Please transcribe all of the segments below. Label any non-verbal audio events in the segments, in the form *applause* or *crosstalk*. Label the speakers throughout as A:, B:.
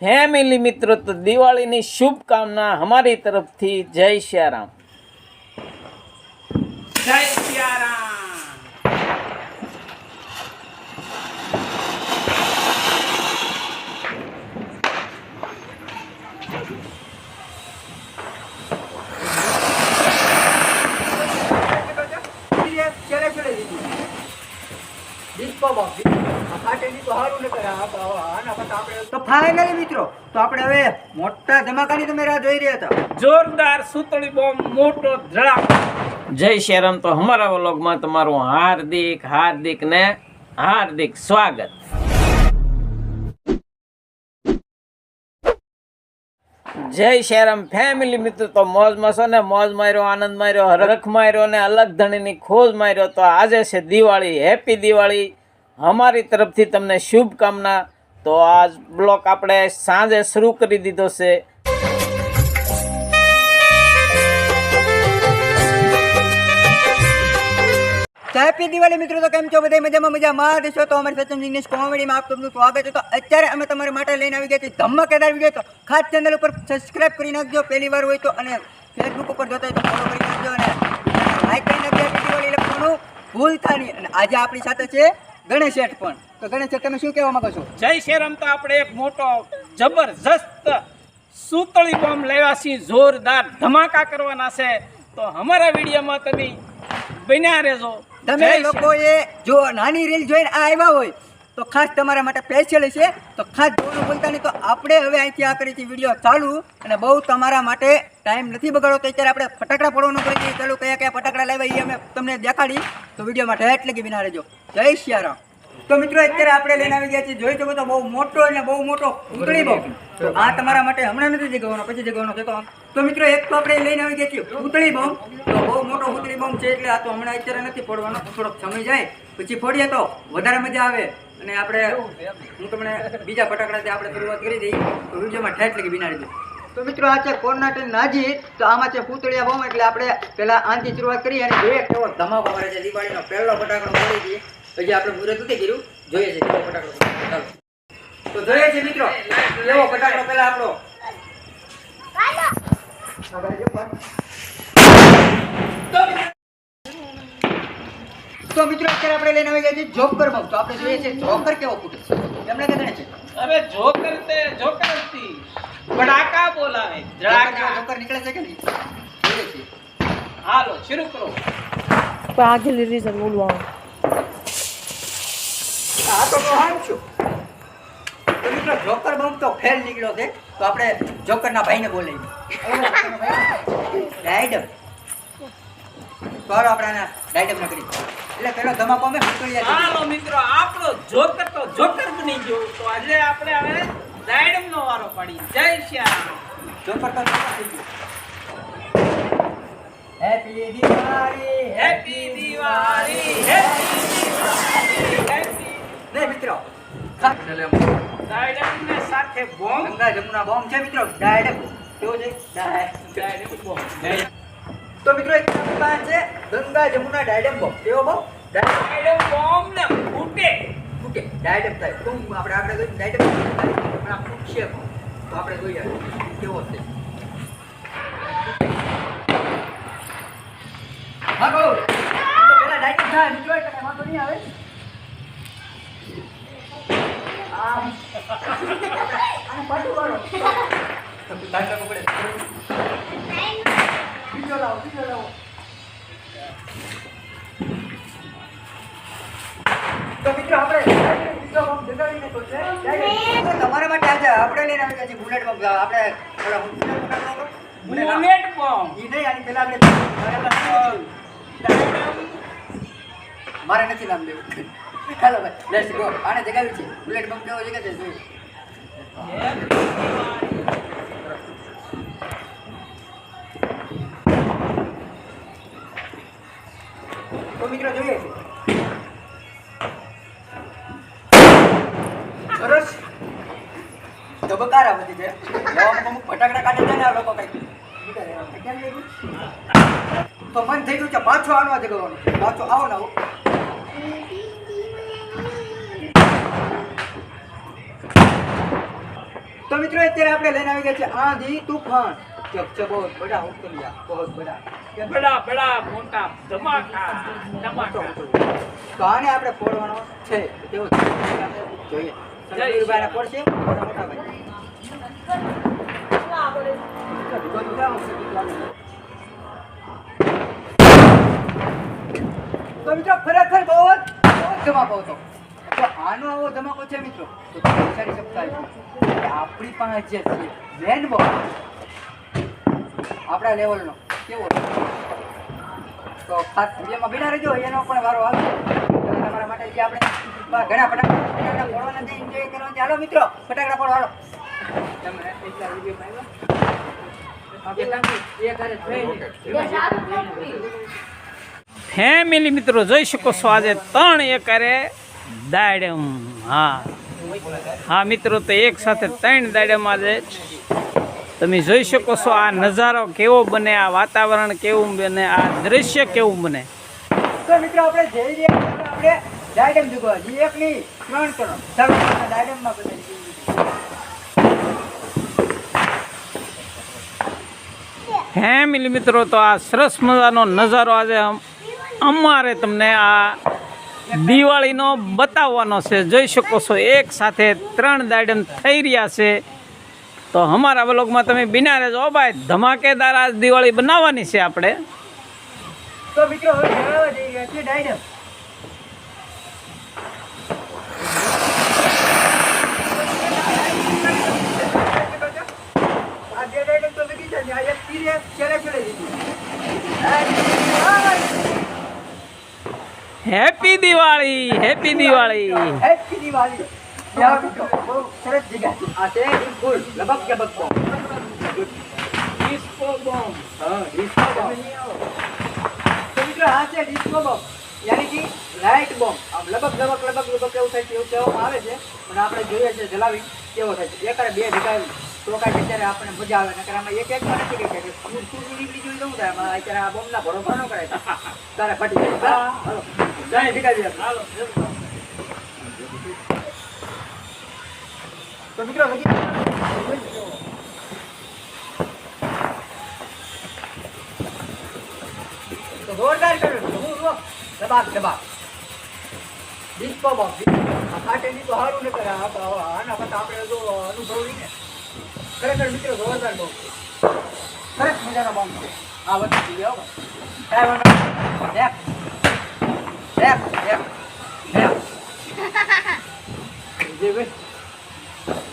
A: Family મિત્રો તો દિવાળીની શુભકામના અમારી તરફથી જય શ્યારામ. જય શ્યારામ.
B: તો ફાઇનલી મિત્રો તો આપણે હવે મોટા ધમાકાની તમે રાહ જોઈ રહ્યા હતા.
A: જોરદાર સુતળી બોમ્બ મોટો ધડાક. જય શ્યારામ તો અમારા વ્લોગમાં તમારું હાર્દિક હાર્દિક ને હાર્દિક સ્વાગત. જય શેરમ ફેમિલી મિત્રો તો મોજમાં મસો ને? મોજ માર્યો આનંદ માર્યો હરખ માર્યો ને અલગ ધણીની ખોજ માર્યો. તો આજે છે દિવાળી હેપી દિવાળી. અમારી તરફથી તમને શુભકામના. તો આ બ્લોક આપણે સાંજે શરૂ કરી દીધો છે.
B: હેપી દિવાળી મિત્રો, તો કેમ છો? બધા મજામાં? મજામાં જ દેશો તો અમારી સચિન ઇંગ્લિશ કોમેડીમાં આપ તમારું સ્વાગત છે. તો અત્યારે અમે તમારા માટે લઈને આવી ગયા છીએ ધમાકેદાર વીડિયો. તો ખાસ ચેનલ ઉપર સબસ્ક્રાઇબ કરી નાખજો. પહેલી વાર હોય તો અને ફેસબુક ઉપર જોતા હોય તો ફોલો કરી નાખજો અને લાઈક કરી નાખજો હેપી દિવાળી લખવાનું ભૂલતા નહીં. અને આજે આપણી સાથે છે ગણેશ શેઠ પણ. તો ગણેશ શેઠ તમે શું કહેવા માંગો છો?
A: જય શ્રીરામ તો આપણે એક મોટો જબરજસ્ત સુતળી બોમ્બ લેવા છે જોરદાર ધમાકા કરવાના છે. તો અમારા વિડીયોમાં તમે બન્યા રહેજો.
B: તમે લોકોએ જો નાની રીલ જોઈને આ આવ્યા હોય તો ખાસ તમારા માટે સ્પેશિયલ છે. તો ખાસ જોવાનું બોલતા નહીં. તો આપણે હવે અહીંથી આ કરીથી વીડિયો ચાલુ. અને બહુ તમારા માટે ટાઈમ નથી બગાડો, તો અત્યારે આપણે ફટાકડા પડવાનું કરી દઈએ ચાલુ, કયા કયા ફટાકડા લાવ્યા અમે તમને દેખાડી. તો વિડીયોમાં એટલે લગી વિના રહેજો. જય શિયારામ. તો મિત્રો, અત્યારે આપણે લઈને આવી ગયા છીએ. જોઈ શકો તો બહુ મોટો અને બહુ મોટો ઉતળી બહુ. આ તમારા માટે હમણાં નથી જગાવવાનો પછી જગાવવાનો છે તો મિત્રો, એક તો આપણે લઈને આવી ગયા છીએ. ઉતળી બોમ્બ તો બહુ મોટો ઉતળી બોમ્બ છે, એટલે આ તો હમણાં અત્યારે નથી ફોડવાનો થોડોક સમય જાય. પછી ફોડીએ તો વધારે મજા આવે. અને આપણે, હું તમને બીજા ફટાકડાથી આપણે શરૂઆત કરી દઈએ તો વિડીયોમાં ઠેઠ લગી બિનાડી દઉં તો મિત્રો આ છે કોર્નાટન નાજી તો આમાં છે પૂતળિયા બોમ એટલે આપણે પહેલા આનથી શરૂઆત કરીએ અને જોઈએ કેવો ધમાકો મારે છે. દિવાળીનો પહેલો ફટાકડો ફોડી દઈએ પછી આપણે મુહૂર્ત નથી કર્યું, જોઈએ છે કેવો ફટાકડો તો જોઈએ છે મિત્રો, કેવો ફટાકડો પહેલા આપણો? અત્યારે આપણે લઈને જોકરમાં તો આપણે જોઈએ છે જોકર કેવો ફૂટે છે. એમને કહેતા છે
A: અરે જોકર તે જોકર હતી. બડાકા બોલાવે ધડાકા.
B: જોકર નીકળે છે કે નહીં?
A: હાલો શરૂ કરો.
C: aquele reason, no
B: આ તો હારું છું. તો મિત્રો જોકર બોમ્બ તો ફેલ નીકળ્યો છે તો આપણે જોકરના ભાઈને બોલાવીએ. ડાયડમ. કરો આપણે આના ડાયડમ કરી એટલે પેલો ધમાકો અમે ફૂટળિયા
A: હાલો મિત્રો આપણો જોકર તો જોકર બની ગયો. તો આજે આપણે હવે રાયડમ નો વારો પડી. જય શ્યામ.
B: ગયું. Happy Diwali
A: happy Diwali happy Diwali happy
B: ને મિત્રો
A: ડાયડમ ને સાથે બોમ્બ.
B: ગંગા જમુના બોમ્બ છે મિત્રો. ડાયડમ કેવો છે? ડાયડમ
A: બોમ્બ.
B: તો મિત્રો એક છે. ગંગા જમુના ડાયડમ બોમ્બ. કેવો બોમ્બ? ડાયડમ
A: બોમ્બ ને ફૂટે.
B: ફૂટે ડાયડમ થાય. ટૂંક આપણે આપણે જોઈએ ડાયડમ પણ આ ફૂટશે પણ. તો આપણે જોઈએ કેવો છે? હા બહુ તો પેલા ડાયડમ થાય મિત્રો એટલે વાંધો નહીં આવે. આને પાછું વાળો. તો પકડે. બીજો લાવો બીજો લાવો. તમારા માટે આજે આપણે લઈને આવી ગયા છીએ બુલેટ બોમ્બ આપણે બુલેટ નહીં આની પહેલા આપણે મારે નથી નામ દેવું. ચાલો ભાઈ લેટ્સ ગો આને જગાવી છે. બુલેટ બોમ્બ કેવો જગ્યા છે તો મિત્રો જોઈએ. છે ધબકારા બધી છે અમુક ફટાકડા કાઢે છે ને આ લોકો કઈ તો મન થઈ ગયું છે પાછો આવવા જગવાનું પાછો આવો ને આવો. તો મિત્રો અત્યારે આપણે લઈને આવી ગયા છે આંધી તુફાન. ચક ચક બહુ બડા ઉકલિયા બહુ બડા?
A: બડા બડા મોટા ધમાકા ધમાકા.
B: તો આને આપણે ફોડવાનો છે. કેવો જોઈએ. રણવીરભાઈને ફોડશે. મોટા ભાઈ. તો મિત્રો ખરેખર બહુ જ બહુ જ ધમાકો હતો તો આનો આવો ધમાકો છે મિત્રો. તો વિચારી શકતા આપણી પાસે જે છે મેન બોલ આપણા લેવલનો કેવો તો ખાસ વિડીયોમાં બિના રહેજો, એનો પણ વારો આવશે તમારા માટે જે આપણે ઘણા ફટાકડા ફોડવાના એન્જોય કરવાના. ચાલો મિત્રો, ફટાકડા ફોડો
A: ફેમિલી મિત્રો જોઈ શકો છો આજે ત્રણ એકરે દાડમ. હા. હા મિત્રો તો એક સાથે ત્રણ દાડમ આજે તમે જોઈ શકો છો આ નજારો કેવો બને આ વાતાવરણ કેવું બને આ દ્રશ્ય કેવું બને.
B: તો મિત્રો આપણે જઈ રહ્યા આપણે ડાયડમ જુગવા જે એક નહીં ત્રણ કરો ચાલો ડાયડમમાં બધાય જઈએ.
A: ફેમિલી મિત્રો, તો આ સરસ મજાનો નજારો આજે અમારે તમને આ દિવાળીનો બતાવવાનો છે. જોઈ શકો છો, એક સાથે ત્રણ દાડમ થઈ રહ્યા છે. તો અમારા બ્લોગમાં તમે બિના રહેજો હો ભાઈ. ધમાકેદાર આ દિવાળી બનાવવાની છે આપણે.
B: તો મિત્રો, હવે જઈ રહ્યા છે ડાયડમ આ બે ડાયડમ તો લગી જાય આ એક તીરે છેલ્લે છેલ્લે દીધી
A: happy Diwali happy Diwali
B: happy Diwali યા મિત્રો બહુ સરસ જગ્યા આ છે ફૂલ લબક જબક બોમ્બ. હા ડિસ્કો બોમ્બ તો મિત્રો આ છે ડિસ્કો બોમ્બ યાની કે લાઇટ બોમ્બ આમ લબક લબક લબક લબક એવું થાય છે એવું કહેવામાં આવે છે. પણ આપણે જોઈએ છે જલાવી કેવો થાય છે. એકારે બે જગ્યાએ તો કાંઈ અત્યારે આપણે મજા આવે. ને આમાં એક એક પણ નથી સૂર નીકળી જોઈ દઉં થાય? અત્યારે આ બોમ્બના ભરોસા ન કરાય. *laughs* તારે ફટી જાય. જાય ભેગા હાલો તો મિત્રો જોરદાર કર્યું હું રો દબાક દબાક ડિસ્કો બોમ્બ આ કાટેની તો સારું ન કરે આ તો આના પછી આપણે જો અનુભવી ને ખરેખર મિત્રો જોરદાર બહુ સરસ મજાનો છે આ જોઈએ હો કાંઈ વાંધો દેખ દેખ દેખ જે ભાઈ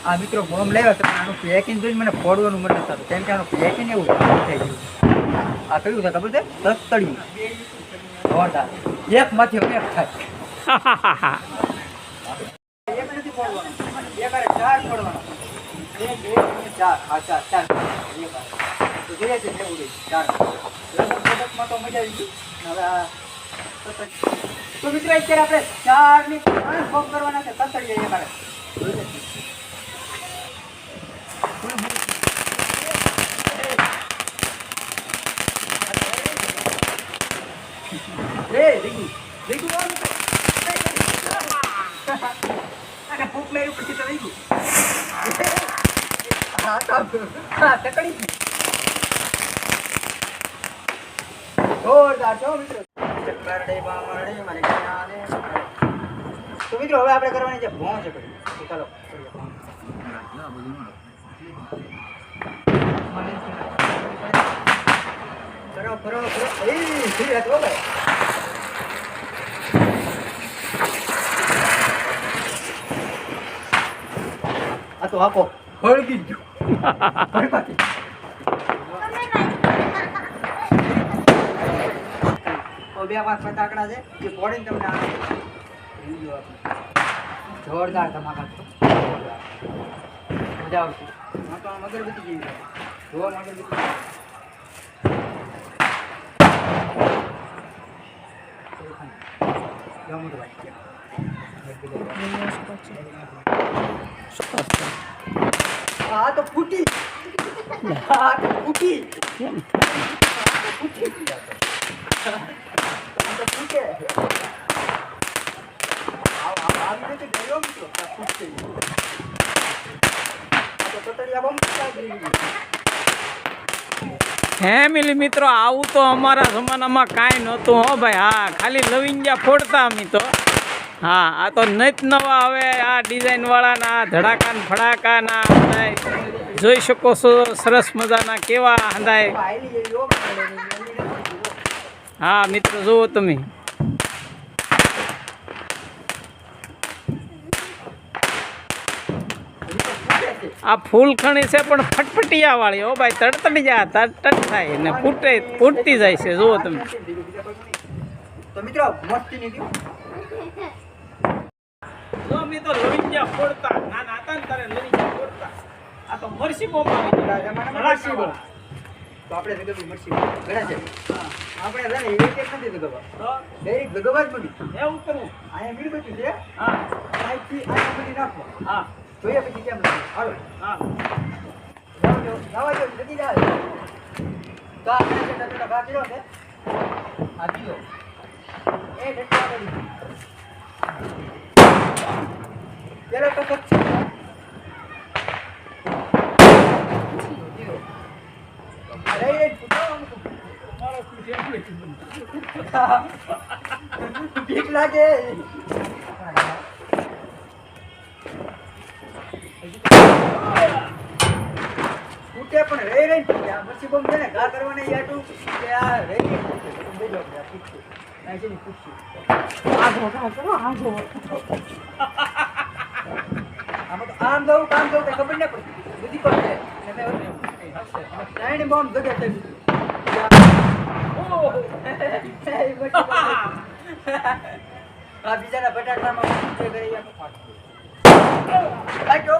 B: આ મિત્રો બોમ્બ લેવા તો આનું પેકિંગ જોઈને મને ફોડવાનું મન થતું. કેમ કે આનું પેકિંગ એવું થઈ ગયું આ કયું છે ખબર છે? તસ્તડ્યું જોરદાર. એક માંથી એક થાય. એક નથી ફોડવાનું. એક હારે ચાર ફોડવાનો. એક બે અને ચાર. હા ચાર ચાર. એક. તો જોઈએ છે રહી ચાર. લગભગ લગભગમાં તો મજા આવી ગઈ. હવે આ તસ્તડિયું. તો મિત્રો, અત્યારે આપણે ચારની ત્રણ ફોર્મ કરવાના છે તસ્તડિયા એક હારે. જોઈએ છીએ. એ, રીગુ રીગુ આમ તો. અને ભૂખ મેરી પછી તો રીગુ હા, તો હા, તકડી ગઈ. જોરદાર છો મિત્રો તો મિત્રો હવે આપણે કરવાની છે ભોં છે ચાલો. કરો કરો કરો. એ ધીરે હતો ભાઈ. આ તો આપો. હળગી ગયો હળગાતી. તો બે પાંચ ફટાકડા છે એ ફોડીને તમને આ જોરદાર ધમાકા મજા આવશે. હા તો આમ અગરબત્તી જેવી. જોવા અગરબત્તી તો આ તો ફૂટી. આ તો ફૂટી. ફૂટી. આવી રીતે ગયો મિત્રો
A: આવું તો અમારા જમાનામાં કાંઈ નહોતું હો ભાઈ. હા ખાલી લવિંગ્યા ફોડતા અમે તો. હા આ તો નત નવા હવે આ ડિઝાઇનવાળાના ધડાકાના ફડાકાના જોઈ શકો છો સરસ મજાના કેવા હંધાય.
B: હો.
A: હા મિત્રો જુઓ તમે. આ ફૂલખણી છે પણ ફટફટિયા વાળી હો ભાઈ તડતડી જાય તડતડ થાય ને ફૂટે ફૂટતી જાય છે જુઓ તમે.
B: તો મિત્રો મસ્તી ની દીવ.
A: જો તો લવિંગિયા ફોડતા ને ત્યારે લવિંગિયા ફોડતા. આ તો મરસી બોમ્બ આવી
B: મરસી બોમ્બ. તો આપણે ભગવવી મરસી ઘણા છે. આપણે છે ને એક એક નથી ભગવવા
A: તો?
B: દરેક ભગવવા જ બની.
A: એવું કરવું?
B: અહીંયા મીણબત્તી છે.
A: હા.
B: અહીંથી અહીંયા બધી નાખો.
A: હા.
B: જોઈએ પછી કેમ હાલો.
A: હા.
B: જવા જાઓ જલ્દી જાઓ. તો આ જે ટમેટા કર્યો છે. આ દીધો એ ડટ્ટા પેલો તો કચ્છ છે. અરે એ ફૂટો અમુક. બીક લાગે. ફૂટે પણ રહી રહી ફૂટે આ છે ને ઘા કરવાને યાટું કે આ રહી રહી
C: આગો
B: આમાં કઈ ખબર ના પડતી. બધી પર *laughs* આ બીજાના બટાટામાં કરી લઈ ગયો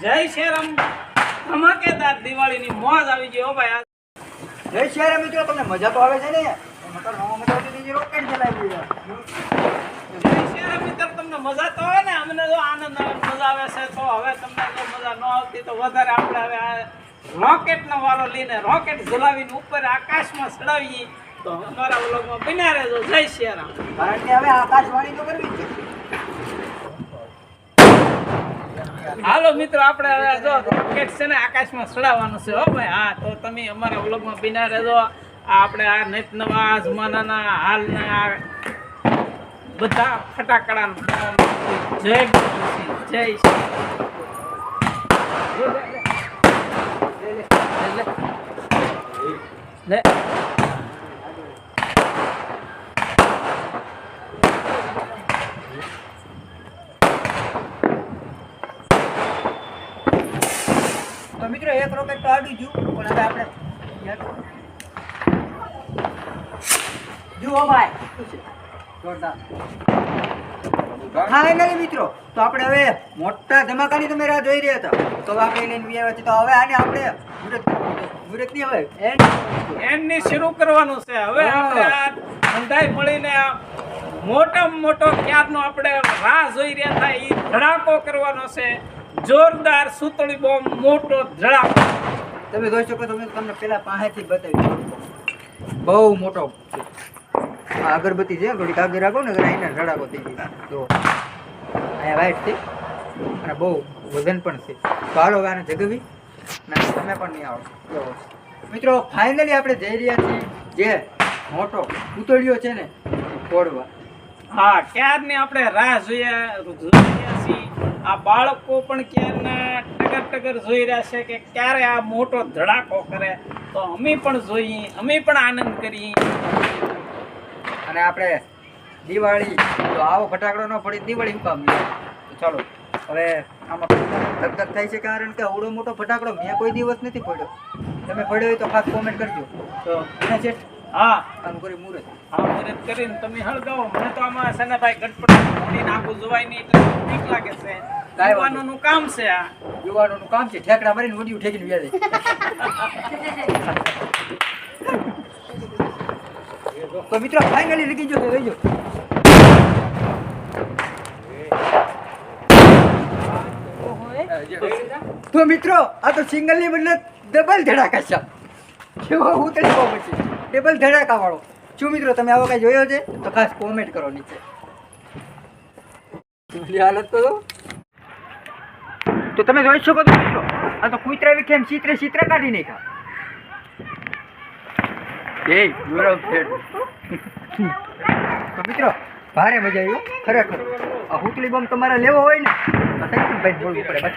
A: જય શેરામ ધમાકેદાર દિવાળીની મોજ આવી ગઈ હો ભાઈ
B: જય શહેર મિત્રો તમને મજા તો આવે છે ને? મતલબ રોકેટ ચલાવી દીધા
A: જય શેરામ મિત્રો તમને મજા તો હોય ને અમને જો આનંદ આવે મજા આવે છે તો હવે તમને જો મજા ન આવતી તો વધારે આપણે હવે આ રોકેટનો વારો લઈને રોકેટ જલાવીને ઉપર આકાશમાં ચડાવીએ તો અમારા વ્લોગમાં બન્યા રહેજો. જય શિયારામ.
B: કારણ કે હવે આકાશવાણી તો કરવી છે.
A: હાલો મિત્રો આપણે હવે જો રોકેટ છે ને આકાશમાં ચડાવવાનું છે. હો ભાઈ હા તો તમે અમારા વ્લોગમાં બિના રહેજો. આ આપણે આ નિત નવા જમાનાના હાલના બધા ફટાકડા જય ગણેશજી, જય શ્રી લે
B: તો મિત્રો એક રોકેટ તો આડું જ્યું પણ હવે આપણે જુઓ ભાઈ શું છે? જોરદાર ફાઇનલી મિત્રો તો આપણે હવે મોટા ધમાકાની તમે રાહ જોઈ રહ્યા હતા. તો આપણે લઈને બી આવ્યા તો હવે આને આપણે મુહૂર્તની હવે
A: એન્ડની શરૂ કરવાનું છે. હવે આપણે આ મળીને મોટામાં મોટો ક્યારનો આપણે રાહ જોઈ રહ્યા હતા એ ધડાકો કરવાનો છે. જોરદાર સુતળી બોમ્બ મોટો ધડાકો.
B: તમે જોઈ શકો તમે તમને પેલા પાસેથી બતાવી. બહુ મોટો. આ અગરબત્તી છે, થોડીક આગળ રાખો ને એટલે રડાકો થઈ જાય તો અહીંયા વાઇટ છે અને બહુ વજન પણ છે. તો હાલો જગવી ના તમે પણ નહીં આવો મિત્રો ફાઇનલી આપણે જઈ રહ્યા છીએ જે મોટો પૂતળીઓ છે ને, ફોડવા.
A: હા, ક્યારની આપણે રાહ જોઈએ જોઈ રહ્યા છીએ. આ બાળકો પણ ક્યારના ટગર ટગર જોઈ રહ્યા છે કે ક્યારે આ મોટો ધડાકો કરે. તો અમે પણ જોઈએ, અમે પણ આનંદ કરીએ.
B: અને આપણે દિવાળી તો આવો ફટાકડો ન પડી દિવાળી હું કામ? તો ચાલો હવે આમાં ધગધગ થાય છે કારણ કે અવડો મોટો ફટાકડો મેં કોઈ દિવસ નથી પડ્યો તમે પડ્યો હોય તો ખાસ કોમેન્ટ કરજો. તો એને છે
A: હા.
B: આમ કરી મુરત.
A: હા મુરત કરીને તમે હળગાવો. મને તો આમાં છે ને ભાઈ ગટપટ જોવાય નહીં એટલે બીક લાગે છે. યુવાનોનું કામ છે આ.
B: યુવાનોનું કામ છે. ઠેકડા મારીને વડિયું ઠેકીને વ્યાજે *laughs* તો મિત્રો ફાઇનલી લીધી જો લઈ જાઓ તો મિત્રો, આ તો સિંગલની બદલે ડબલ ધડાકા છે. કેવો ઉતરી ગયો પછી. ડબલ ધડાકા વાળો શું મિત્રો, તમે આવો કઈ જોયો છે? તો ખાસ કોમેન્ટ કરો નીચે. હાલત તો તો તમે જોઈ શકો છો મિત્રો, આ તો કુતરા વિખે એમ ચિત્ર ચિત્ર કાઢી નાખ્યા. યુરોપ ફેડ તો મિત્રો, ભારે મજા આવી ખરેખર. આ હુકલી બમ તમારે લેવો હોય ને સચિનભાઈ બોલવું પડે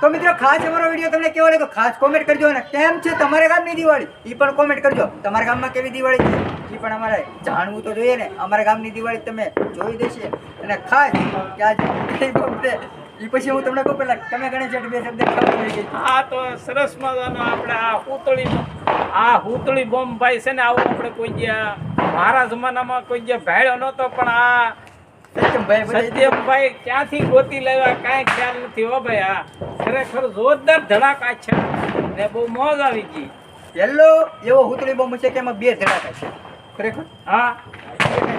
B: તો મિત્રો, ખાસ અમારો વીડિયો તમને કેવો લાગ્યો, ખાસ કોમેન્ટ કરજો અને કેમ છે તમારા ગામની દિવાળી? એ પણ કોમેન્ટ કરજો. તમારા ગામમાં કેવી દિવાળી છે? એ પણ અમારે જાણવું તો જોઈએ ને. અમારા ગામની દિવાળી તમે જોઈ દેશે. અને ખાસ, કે આજે એ પછી હું તમને કહું પેલા તમે ગણેશ જેઠ બે શબ્દ હા
A: આ તો સરસ મજાનો આપણે આ હુતળી આ હુતળી બોમ્બ ભાઈ છે ને આવું આપણે કોઈ ગયા મારા જમાનામાં કોઈ ગયા ભાડ્યો નહોતો પણ આ
B: સત્યમભાઈ
A: ક્યાંથી ગોતી લેવા કાંઈ ખ્યાલ નથી હો ભાઈ આ ખરેખર જોરદાર ધડાકા છે ને બહુ મોજ આવી ગઈ.
B: હેલો એવો હુતળી બોમ્બ છે કે એમાં બે ધડાકા છે? ખરેખર?
A: હા.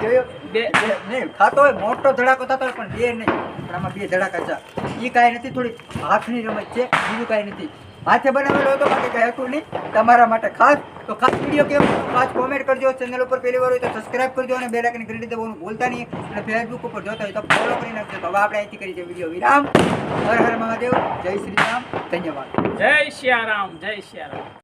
B: જોયો?
A: બે
B: નહીં થતો હોય, મોટો ધડાકો થતો હોય, પણ બે નહીં. આમાં બે ધડાકા છે. એ કાંઈ નથી, થોડી હાથની રમત છે, બીજું કાંઈ નથી. હાથે બનાવેલો હતો બાકી કાંઈ હતું નહીં. તમારા માટે ખાસ, તો ખાસ વીડિયો કેવો ખાસ કોમેન્ટ કરજો ચેનલ ઉપર પહેલી હોય તો સબસ્ક્રાઇબ કરજો અને બે લાખની દબાવવાનું ભૂલતા નહીં. અને ફેસબુક ઉપર જોતા હોય તો ફોલો કરી નાખજો. તો હવે આપણે અહીંથી કરી છે વીડિયો વિરામ. હર હર મહાદેવ. જય શ્રી રામ. ધન્યવાદ.
A: જય શ્રી રામ, જય સિયારામ